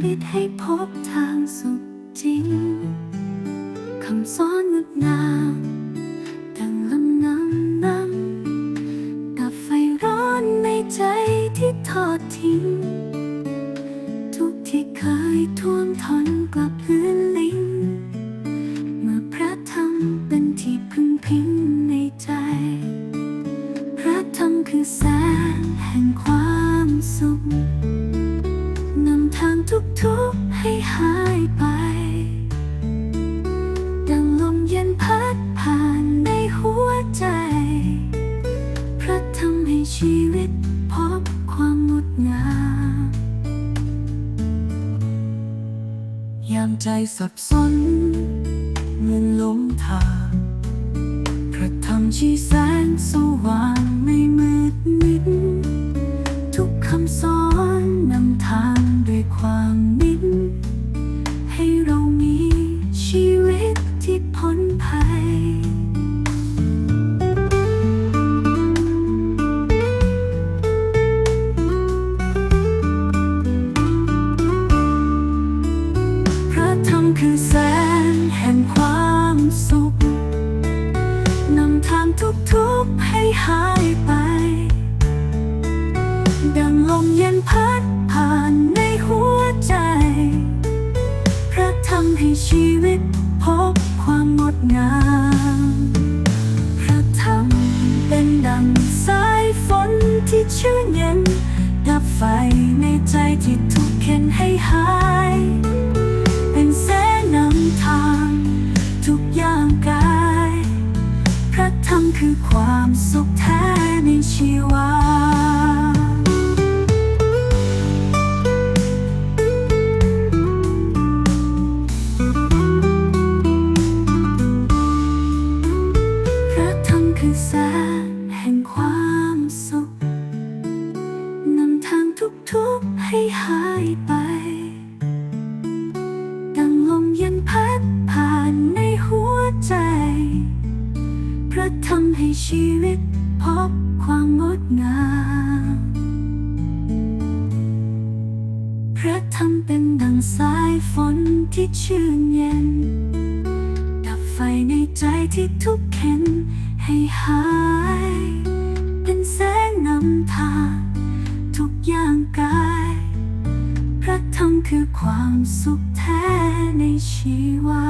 าชีวิตให้พบทางสุขจริง คำสอนงดงามดังลำน้ำน้ำดับไฟร้อนในใจที่ทอดทิ้ง ทุกที่เคยท่วมท้นกลับพื้นลิง เมื่อพระธรรมเป็นที่พึ่งพิงในใจ พระธรรมคือแสงแห่งความสุข ยามใจสับสนเหมือนหลงทางพระธรรมชี้แสงสว่างไม่มืดมิด ทุกคำสอนนำทางด้วยความนิ่ให้เรามีชีวิตที่พ้นภัย คือแสงแห่งความสุขนำทางทุกข์ๆให้หายไป ดังลมเย็นพัดผ่านในหัวใจ พระธรรมให้ชีวิตพบความงดงาม พระธรรมเป็นดังสายฝนที่ชื่นเย็น ดับไฟในใจที่ทุกข์เข็นให้หาย คือความสุขแท้ในชีวาพระธรรมคือแสงแห่งความสุข นำทางทุกๆให้หายไป ระธรรมให้ชีวิตพบความงดงามพระธรรมเป็นดังสายฝนที่ชื่นเย็น ดับไฟในใจที่ทุกข์เข็นให้หาย เป็นแสงนำทางทุกอย่างกาย พระธรรมคือความสุขแท้ในชีวา